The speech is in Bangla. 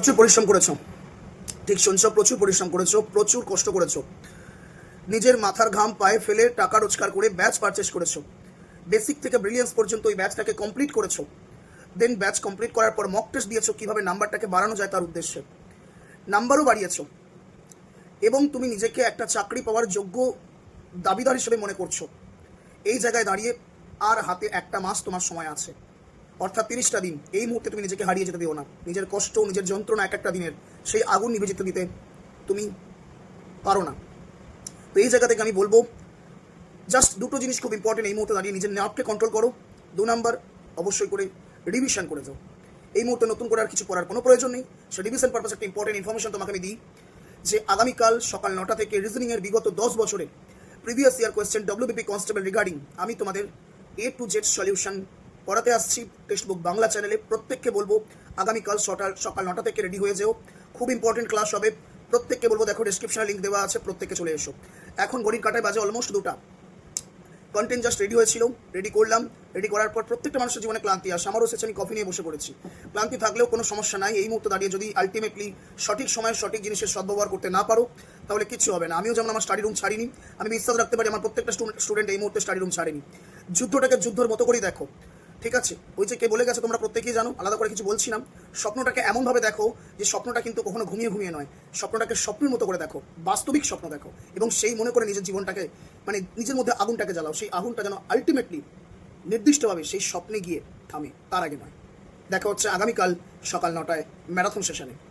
প্রচুর পরিশ্রম করেছ। ঠিক শুনছো, প্রচুর পরিশ্রম করেছ, প্রচুর কষ্ট করেছ। নিজের মাথার ঘাম পায়ে ফেলে টাকা রোজগার করে ব্যাচ পারচেস করেছ। বেসিক থেকে ব্রিলিয়েন্স পর্যন্ত ওই ব্যাচটাকে কমপ্লিট করেছ। দেন ব্যাচ কমপ্লিট করার পর মক টেস্ট দিয়েছ কীভাবে নাম্বারটাকে বাড়ানো যায় তার উদ্দেশ্যে। নাম্বারও বাড়িয়েছো। এবং তুমি নিজেকে একটা চাকরি পাওয়ার যোগ্য দাবিদার হিসেবে মনে করছ। এই জায়গায় দাঁড়িয়ে আর হাতে একটা মাস তোমার সময় আছে। অর্থাৎ তিরিশটা দিন, এই মুহূর্তে তুমি নিজেকে হারিয়ে যেতে দিও না। নিজের কষ্ট, নিজের যন্ত্রণা এক একটা দিনের, সেই আগুন নিভে যেতে দিতে তুমি পারো না। তো এই জায়গা থেকে আমি বলব জাস্ট দুটো জিনিস খুব ইম্পর্টেন্ট এই মুহূর্তে দাঁড়িয়ে নিজের নার্ভকে কন্ট্রোল করো। দু নাম্বার অবশ্যই করে রিভিশন করে যাও। এই মুহূর্তে নতুন করে আর কিছু করার কোনো প্রয়োজন নেই। সে রিভিশন পারপাস একটা ইম্পর্টেন্ট ইনফরমেশন তোমাকে আমি দিই, যে আগামীকাল সকাল নটা থেকে রিজনিংয়ের বিগত দশ বছরে previous year question WBP constable regarding আমি তোমাদের এ টু জেড সলিউশন পড়াতে আসছি টেক্সট বুক বাংলা চ্যানেলে প্রত্যেককে বলব, আগামীকাল সকাল সকাল নটা থেকে রেডি হয়ে যেও। খুব ইম্পর্টেন্ট ক্লাস হবে। প্রত্যেককে বলব, দেখো ডিসক্রিপশনে লিঙ্ক দেওয়া আছে, প্রত্যেকে চলে এসো। এখন ঘড়ির কাটায় বাজে অলমোস্ট দুটা। কন্টেন্ট জাস্ট রেডি হয়েছিল রেডি করলাম। রেডি করার পর প্রত্যেকটা মানুষের জীবনে ক্লান্তি আসে আমারও এসেছে আমি কফি নিয়ে বসে পড়েছি। ক্লান্তি থাকলেও কোনো সমস্যা নাই। এই মুহূর্তে দাঁড়িয়ে যদি আলটিমেটলি সঠিক সময়ে সঠিক জিনিসের সদ্ব্যবহার করতে না পারো, তাহলে কিছু হবে না। আমিও যেমন আমার স্টাডি রুম ছাড়িনি, আমি বিশ্বাস রাখতে পারি, আমার প্রত্যেকটা স্টুডেন্ট এই মুহূর্তে স্টাডি রুম ছাড়েনি। যুদ্ধটাকে যুদ্ধের মতো করেই দেখো। ঠিক আছে? ওই যে কে বলে গেছে, তোমরা প্রত্যেকেই জানো, আলাদা করে কিছু বলছি না। স্বপ্নটাকে এমনভাবে দেখো যে স্বপ্নটা কিন্তু কখনো ঘুমিয়ে ঘুমিয়ে নয়। স্বপ্নটাকে স্বপ্নের মতো করে দেখো, বাস্তবিক স্বপ্ন দেখো, এবং সেই মনে করে নিজের জীবনটাকে মানে নিজের মধ্যে আগুনটাকে জ্বালাও। সেই আগুনটা যেন আলটিমেটলি নির্দিষ্টভাবে সেই স্বপ্নে গিয়ে থামে, তার আগে নয়। দেখা হচ্ছে আগামীকাল সকাল নটায় ম্যারাথন সেশনে।